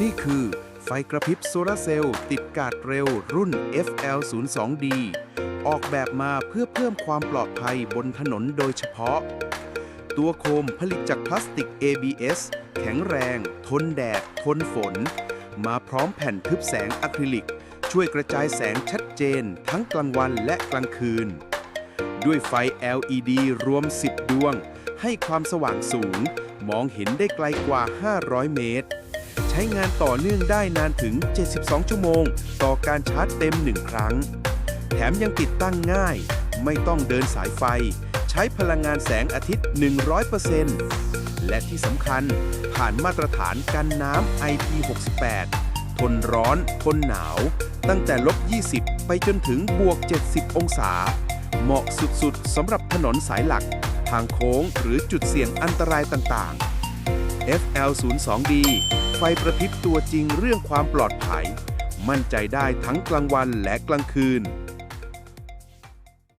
นี่คือไฟกระพริบโซลาร์เซลล์ติดกาดเร็วรุ่น FL02D ออกแบบมาเพื่อเพิ่มความปลอดภัยบนถนนโดยเฉพาะ ตัวโคมผลิตจากพลาสติก ABS แข็งแรง ทนแดด ทนฝน มาพร้อมแผ่นทึบแสงอะคริลิก ช่วยกระจายแสงชัดเจน ทั้งกลางวันและกลางคืน ด้วยไฟ LED รวม 10 ดวง ให้ความสว่างสูง มองเห็นได้ไกลกว่า 500 เมตร ใช้งานต่อเนื่องได้นานถึง 72 ชั่วโมง ต่อการชาร์จเต็ม 1 ครั้ง แถมยังติดตั้งง่าย ไม่ต้องเดินสายไฟ ใช้พลังงานแสงอาทิตย์ 100%และที่สำคัญผ่านมาตรฐานกันน้ำ IP68 ทนร้อน ทนหนาว ตั้งแต่ลบ 20 ไปจนถึงบวก 70 องศา เหมาะสุดๆสำหรับถนนสายหลัก ทางโค้งหรือจุดเสี่ยงอันตรายต่างๆ FL02D ไฟประพริบตัวจริงเรื่องความปลอดภัย มั่นใจได้ทั้งกลางวันและกลางคืน